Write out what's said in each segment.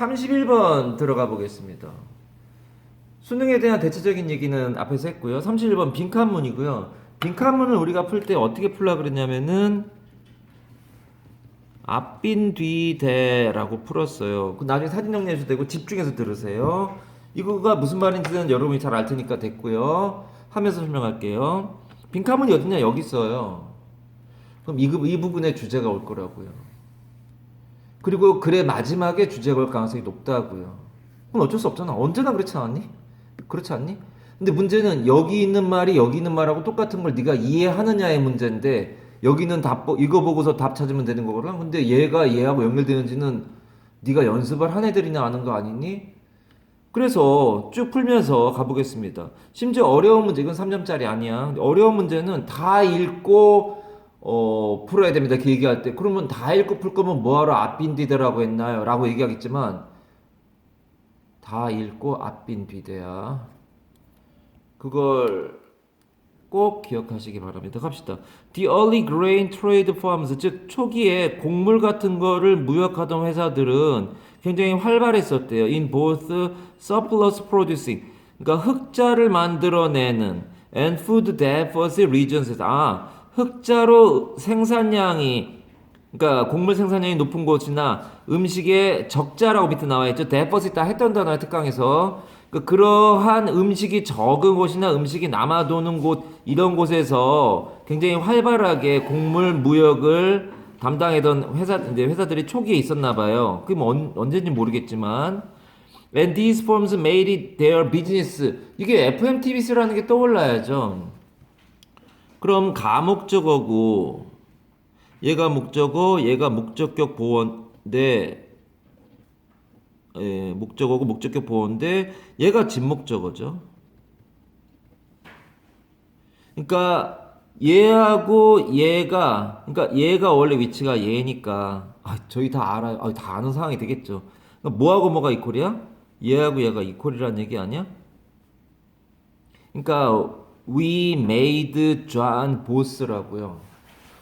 31번 들어가 보겠습니다. 수능에 대한 대체적인 얘기는 앞에서 했고요. 31번 빈칸문이고요. 빈칸문을 우리가 풀 때 어떻게 풀라 그랬냐면은 앞빈 뒤대라고 풀었어요. 그 나중에 사진 정리해도 되고 집중해서 들으세요. 이거가 무슨 말인지는 여러분이 잘 알 테니까 됐고요. 하면서 설명할게요. 빈칸문이 어디냐 여기 있어요. 그럼 이, 부- 이 부분에 주제가 올 거라고요. 그리고 글의 마지막에 주제가 올 가능성이 높다고요. 그건 어쩔 수 없잖아. 언제나 그렇지 않았니? 그렇지 않니? 근데 문제는 여기 있는 말이 여기 있는 말하고 똑같은 걸 네가 이해하느냐의 문제인데 여기는 답 보- 이거 보고서 답 찾으면 되는 거거든. 근데 얘가 얘하고 연결되는지는 네가 연습을 한 애들이나 아는 거 아니니? 그래서 쭉 풀면서 가보겠습니다. 심지어 어려운 문제, 이건 3점짜리 아니야. 어려운 문제는 다 읽고, 어, 풀어야 됩니다. 이렇게 얘기할 때. 그러면 다 읽고 풀 거면 뭐하러 앞빈 뒤대라고 했나요? 라고 얘기하겠지만, 다 읽고 앞빈 뒤대야. 그걸 꼭 기억하시기 바랍니다. 갑시다. The early grain trade firms, 즉 초기에 곡물 같은 거를 무역하던 회사들은 굉장히 활발했었대요. In both surplus producing, 그러니까 흑자를 만들어내는 and food deficit regions. 아, 흑자로 생산량이 그러니까 곡물 생산량이 높은 곳이나 음식의 적자라고 밑에 나와 있죠. 데퍼시 다 했던 단어의 특강에서 그 그러한 음식이 적은 곳이나 음식이 남아도는 곳 이런 곳에서 굉장히 활발하게 곡물 무역을 담당하던 회사 이제 회사들이 초기에 있었나 봐요. 그게 뭐 언, 언제인지 모르겠지만 and these firms made it their business 이게 FMTVC라는 게 떠올라야죠. 그럼 가목적어고 얘가 목적어, 얘가 목적격 보어인데, 예, 목적어고 목적격 보어인데, 얘가 진목적어죠. 그러니까 얘하고 얘가, 그러니까 얘가 원래 위치가 얘니까, 아, 저희 다 알아요. 아, 다 아는 상황이 되겠죠. 그러니까 뭐하고 뭐가 이퀄이야? 얘하고 얘가 이퀄이라는 얘기 아니야? 그러니까 we made John boss라고요.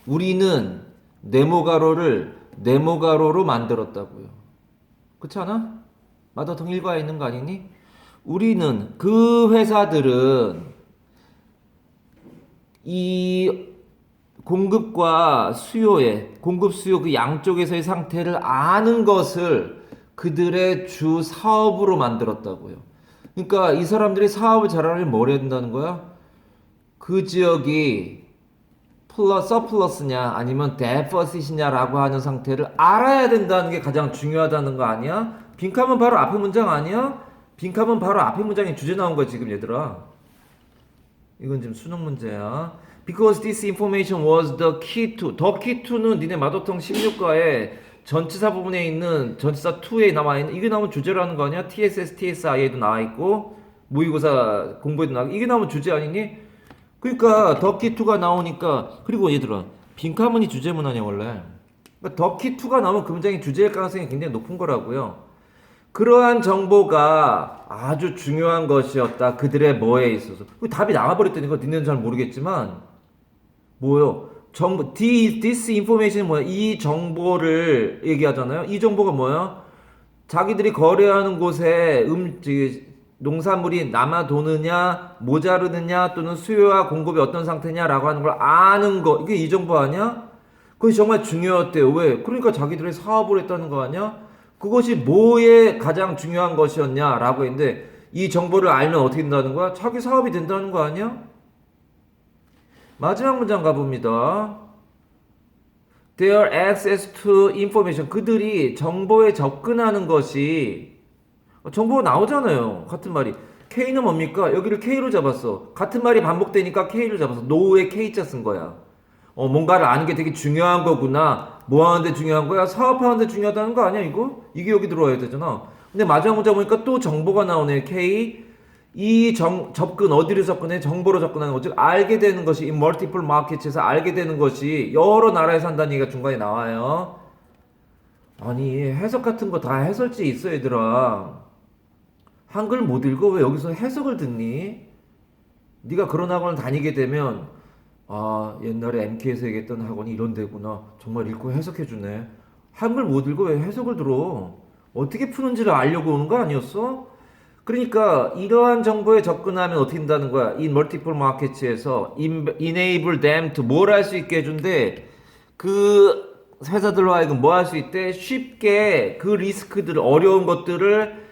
우리는 네모가로를 네모가로로 만들었다고요. 그렇지 않아? 마더통 일과에 있는 거 아니니? 우리는 그 회사들은 이 공급과 수요의 공급 수요 그 양쪽에서의 상태를 아는 것을 그들의 주 사업으로 만들었다고요. 그러니까 이 사람들이 사업을 잘하려면 뭘 해야 된다는 거야? 그 지역이 플러스 서플러스냐 아니면 데퍼시트냐라고 하는 상태를 알아야 된다는 게 가장 중요하다는 거 아니야? 빈칸은 바로 앞에 문장 아니야? 빈칸은 바로 앞에 문장에 주제 나온 거야 지금 얘들아. 이건 지금 수능 문제야. Because this information was the key to. the key to는 니네 마더통 16과에 전치사 부분에 있는 전치사 2에 나와 있는 이게 나오면 주제라는 거 아니야? TSS, TSI에도 나와 있고 모의고사 공부에도 나와. 이게 나오면 주제 아니니? 그러니까 더키 2가 나오니까 그리고 얘들아 빈카문이 주제문 아니야 원래. 그러니까 더키 2가 나오면 그 문장이 주제일 가능성이 굉장히 높은 거라고요. 그러한 정보가 아주 중요한 것이었다. 그들의 뭐에 있어서. 그 답이 나와버렸다니까. 니네는 잘 모르겠지만. 뭐요? 정보, this information 뭐야? 이 정보를 얘기하잖아요. 이 정보가 뭐야? 자기들이 거래하는 곳에 음, 농산물이 남아 도느냐, 모자르느냐, 또는 수요와 공급이 어떤 상태냐라고 하는 걸 아는 거. 이게 이 정보 아니야? 그것이 정말 중요했대요. 왜? 그러니까 자기들이 사업을 했다는 거 아니야? 그것이 뭐에 가장 중요한 것이었냐라고 했는데 이 정보를 알면 어떻게 된다는 거야? 자기 사업이 된다는 거 아니야? 마지막 문장 가봅니다. Their access to information. 그들이 정보에 접근하는 것이 정보가 나오잖아요. 같은 말이. K는 뭡니까? 여기를 K로 잡았어. 같은 말이 반복되니까 K를 잡았어. 노에 K자 쓴 거야. 어, 뭔가를 아는 게 되게 중요한 거구나. 뭐 하는데 중요한 거야? 사업하는데 중요하다는 거 아니야, 이거? 이게 여기 들어와야 되잖아. 근데 마지막 문자 보니까 또 정보가 나오네. K. 이 정, 접근, 어디로 접근해? 정보로 접근하는 거. 즉, 알게 되는 것이, 이 멀티플 마켓에서 알게 되는 것이 여러 나라에서 한다는 얘기가 중간에 나와요. 아니, 해석 같은 거 다 해설지 있어, 얘들아. 한글 못 읽어? 왜 여기서 해석을 듣니? 네가 그런 학원을 다니게 되면 아 옛날에 MK에서 얘기했던 학원이 이런 데구나 정말 읽고 해석해 주네 한글 못 읽어 왜 해석을 들어 어떻게 푸는지를 알려고 오는 거 아니었어? 그러니까 이러한 정보에 접근하면 어떻게 된다는 거야? 이 멀티플 마켓에서 enable them to 뭘 할 수 있게 해준대. 그 회사들로 하여금 뭐 할 수 있대? 쉽게 그 리스크들 어려운 것들을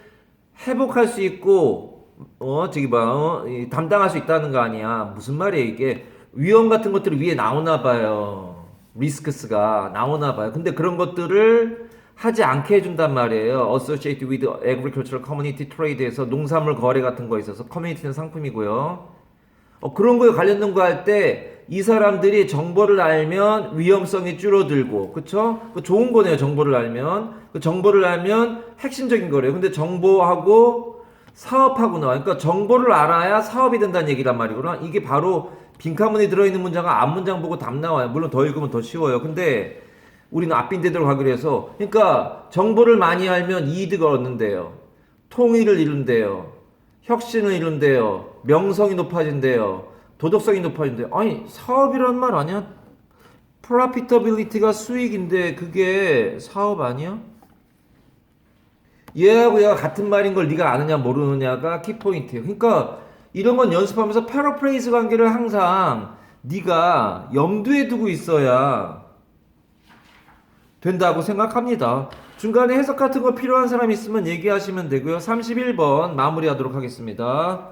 회복할 수 있고 어 저기 봐 어, 이, 담당할 수 있다는 거 아니야. 무슨 말이야 이게? 위험 같은 것들이 위에 나오나 봐요. 리스크스가 나오나 봐요. 근데 그런 것들을 하지 않게 해준단 말이에요. Associated with Agricultural Community Trade에서 농산물 거래 같은 거 있어서 커뮤니티는 상품이고요. 어, 그런 거에 관련된 거 할 때 이 사람들이 정보를 알면 위험성이 줄어들고 그쵸? 그 좋은 거네요 정보를 알면. 그 정보를 알면 핵심적인 거래요. 근데 정보하고 사업하고 나와 그러니까 정보를 알아야 사업이 된다는 얘기란 말이구나. 이게 바로 빈칸문에 들어있는 문장과 앞 문장 보고 답 나와요. 물론 더 읽으면 더 쉬워요. 근데 우리는 앞빈대대로 가기로 해서. 그러니까 정보를 많이 알면 이득을 얻는데요. 통일을 이룬대요. 혁신을 이룬대요. 명성이 높아진대요. 도덕성이 높아진대요. 아니, 사업이란 말 아니야? 프라피터빌리티가 수익인데 그게 사업 아니야? 얘하고 얘가 같은 말인 걸 네가 아느냐 모르느냐가 키포인트예요. 그러니까 이런 건 연습하면서 패러프레이즈 관계를 항상 네가 염두에 두고 있어야 된다고 생각합니다. 중간에 해석 같은 거 필요한 사람 있으면 얘기하시면 되고요. 31번 마무리하도록 하겠습니다.